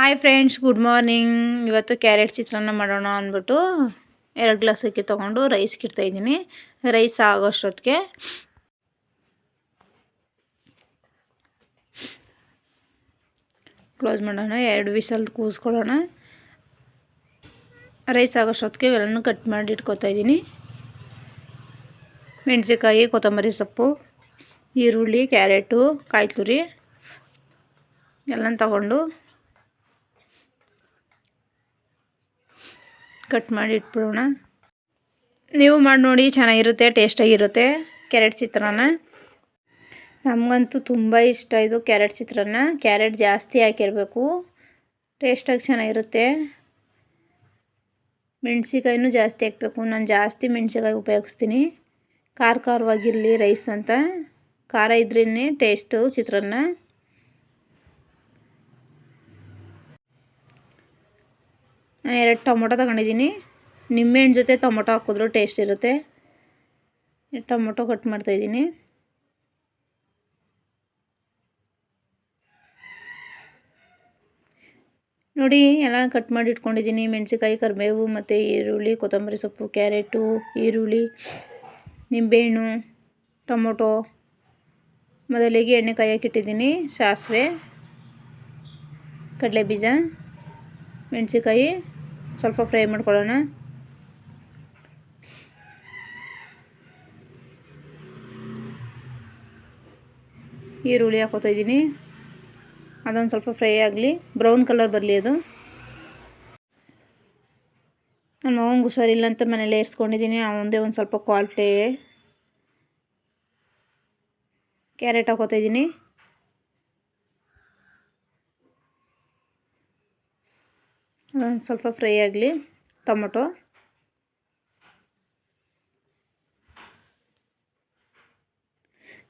Hi friends good morning ಇವತ್ತು carrot chitranna ಮಾಡೋಣ ಅಂದ್ಬಿಟ್ಟು ಎರಡು ಗ್ಲಾಸ್ ಅಕ್ಕಿ ತೊಗೊಂಡು ಕಿಡ್ತಾ ಇದ್ದೀನಿ. ರೈಸ್ ಆಗೋಷ್ಟೊತ್ತಿಗೆ. ಕ್ಲೋಸ್ ಮಾಡೋಣ, ಎರಡು ವಿಸಲ್ ಕೂಸ್ಕೊಳ್ಳೋಣ. ರೈಸ್ ಆಗೋಷ್ಟೊತ್ತಿಗೆ ಇವೆಲ್ಲನೂ ಕಟ್ ಮಾಡಿ ಇಟ್ಕೊತಾಯಿದ್ದೀನಿ ಮೆಣಸಿಕಾಯಿ ಕೊತ್ತಂಬರಿ ಸೊಪ್ಪು, ಈರುಳ್ಳಿ ಕ್ಯಾರೆಟು ಕಾಯಿ ತುರಿ ಎಲ್ಲ ತಗೊಂಡು ಕಟ್ ಮಾಡಿ ಇಟ್ಬಿಡೋಣ. ನೀವು ಮಾಡಿ ನೋಡಿ ಚೆನ್ನಾಗಿರುತ್ತೆ, ಟೇಸ್ಟಾಗಿರುತ್ತೆ ಕ್ಯಾರೆಟ್ ಚಿತ್ರಾನ್ನ. ನಮಗಂತೂ ತುಂಬ ಇಷ್ಟ ಇದು ಕ್ಯಾರೆಟ್ ಚಿತ್ರಾನ್ನ. ಕ್ಯಾರೆಟ್ ಜಾಸ್ತಿ ಹಾಕಿರಬೇಕು. ಟೇಸ್ಟಾಗಿ ಚೆನ್ನಾಗಿರುತ್ತೆ. ಮೆಣಸಿಕಾಯಿನೂ ಜಾಸ್ತಿ ಹಾಕಬೇಕು. ನಾನು ಜಾಸ್ತಿ ಮೆಣಸಿಕಾಯಿ ಉಪಯೋಗಿಸ್ತೀನಿ. ಖಾರ ಖಾರವಾಗಿರಲಿ ರೈಸ್ ಅಂತ. ಖಾರ ಇದ್ರೇ ಟೇಸ್ಟು ಚಿತ್ರಾನ್ನ. ನಾನು ಎರಡು ಟೊಮೊಟೊ ತಗೊಂಡಿದ್ದೀನಿ. ನಿಂಬೆಹಣ್ಣು ಜೊತೆ ಟೊಮೊಟೊ ಹಾಕಿದ್ರು ಟೇಸ್ಟ್ ಇರುತ್ತೆ. ಟೊಮೊಟೊ ಕಟ್ ಮಾಡ್ತಾಯಿದ್ದೀನಿ ನೋಡಿ, ಎಲ್ಲ ಕಟ್ ಮಾಡಿ ಇಟ್ಕೊಂಡಿದ್ದೀನಿ. ಮೆಣಸಿಕಾಯಿ ಕರಿಬೇವು ಮತ್ತು ಈರುಳ್ಳಿ, ಕೊತ್ತಂಬರಿ ಸೊಪ್ಪು, ಕ್ಯಾರೆಟು, ಈರುಳ್ಳಿ, ನಿಂಬೆಹಣ್ಣು, ಟೊಮೊಟೊ. ಮೊದಲಿಗೆ ಎಣ್ಣೆ ಕಾಯಕ್ಕೆ ಇಟ್ಟಿದ್ದೀನಿ ಸಾಸಿವೆ ಕಡಲೆ ಬೀಜ ಮೆಣಸಿಕಾಯಿ ಸ್ವಲ್ಪ ಫ್ರೈ ಮಾಡ್ಕೊಳ್ಳೋಣ. ಈರುಳ್ಳಿ ಹಾಕೋತಾ ಇದ್ದೀನಿ. ಅದೊಂದು ಸ್ವಲ್ಪ ಫ್ರೈ ಆಗಲಿ. ಬ್ರೌನ್ ಕಲರ್ ಬರಲಿ ಅದು. ನನ್ನ ಮಗಂಗೆ ಹುಷಾರಿಲ್ಲ ಅಂತ ಮನೇಲಿ ಏರಿಸ್ಕೊಂಡಿದ್ದೀನಿ ಅವಂದೇ ಒಂದು ಸ್ವಲ್ಪ ಕ್ವಾಲಿಟಿ. ಕ್ಯಾರೆಟ್ ಹಾಕೋತಾ ಇದ್ದೀನಿ. ಸ್ವಲ್ಪ ಫ್ರೈ ಆಗಲಿ. ಟೊಮೊಟೊ.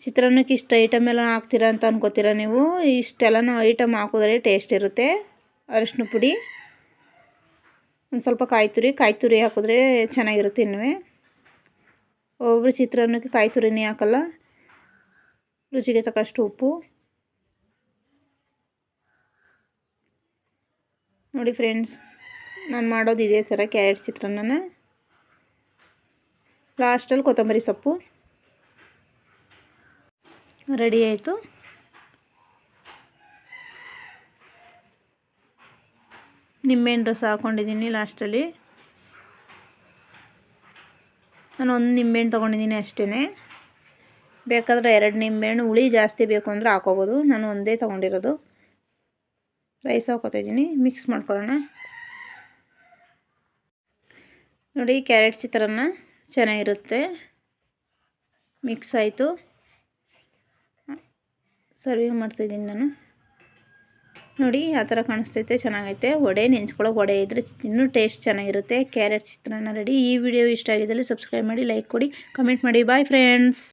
ಚಿತ್ರಾನ್ನಕ್ಕೆ ಇಷ್ಟು ಐಟಮ್ ಎಲ್ಲ ಹಾಕ್ತೀರಾ ಅಂತ ಅನ್ಕೋತೀರಾ ನೀವು? ಇಷ್ಟೆಲ್ಲನೂ ಐಟಮ್ ಹಾಕಿದ್ರೆ ಟೇಸ್ಟ್ ಇರುತ್ತೆ. ಅರಿಶಿನ ಪುಡಿ. ಒಂದು ಸ್ವಲ್ಪ ಕಾಯಿ ತುರಿ ಕಾಯಿ ತುರಿ ಹಾಕಿದ್ರೆ ಚೆನ್ನಾಗಿರುತ್ತೆ ಇನ್ನೂ ಒಬ್ಬರು ಚಿತ್ರಾನ್ನಕ್ಕೆ ಕಾಯಿ ತುರಿನೇ ಹಾಕಲ್ಲ. ರುಚಿಗೆ ತಕ್ಕಷ್ಟು ಉಪ್ಪು. ನೋಡಿ ಫ್ರೆಂಡ್ಸ್, ನಾನು ಮಾಡೋದು ಇದೇ ಥರ ಕ್ಯಾರೆಟ್ ಚಿತ್ರಾನ್ನ ಲಾಸ್ಟಲ್ಲಿ ಕೊತ್ತಂಬರಿ ಸೊಪ್ಪು. ರೆಡಿ ಆಯಿತು. ನಿಂಬೆಹಣ್ಣು ರಸ ಹಾಕ್ಕೊಂಡಿದ್ದೀನಿ ಲಾಸ್ಟಲ್ಲಿ ನಾನು ಒಂದು ನಿಂಬೆಹಣ್ಣು ತೊಗೊಂಡಿದ್ದೀನಿ ಅಷ್ಟೇ ಬೇಕಾದರೆ ಎರಡು ನಿಂಬೆಹಣ್ಣು ಹುಳಿ ಜಾಸ್ತಿ ಬೇಕು ಅಂದರೆ ಹಾಕೋಬೋದು. ನಾನು ಒಂದೇ ತೊಗೊಂಡಿರೋದು. ರೈಸ್ ಹಾಕೋತಿದ್ದೀನಿ ಮಿಕ್ಸ್ ಮಾಡ್ಕೊಳ್ಳೋಣ. ನೋಡಿ ಕ್ಯಾರೆಟ್ ಚಿತ್ರಾನ್ನ ಚೆನ್ನಾಗಿರುತ್ತೆ. ಮಿಕ್ಸ್ ಆಯಿತು. ಸರ್ವಿಂಗ್ ಮಾಡ್ತಾಯಿದ್ದೀನಿ ನಾನು. ನೋಡಿ, ಆ ಥರ ಕಾಣಿಸ್ತೈತೆ, ಚೆನ್ನಾಗೈತೆ. ವಡೆ, ನೆಂಚ್ಕೊಳ್ಳೋ ವಡೆ ಇದ್ದರೆ ಇನ್ನೂ ಟೇಸ್ಟ್ ಚೆನ್ನಾಗಿರುತ್ತೆ. ಕ್ಯಾರೆಟ್ ಚಿತ್ರಾನ್ನ ರೆಡಿ ಈ ವಿಡಿಯೋ ಇಷ್ಟ ಆಗಿದ್ದಲ್ಲಿ ಸಬ್ಸ್ಕ್ರೈಬ್ ಮಾಡಿ ಲೈಕ್ ಕೊಡಿ ಕಮೆಂಟ್ ಮಾಡಿ. Bye friends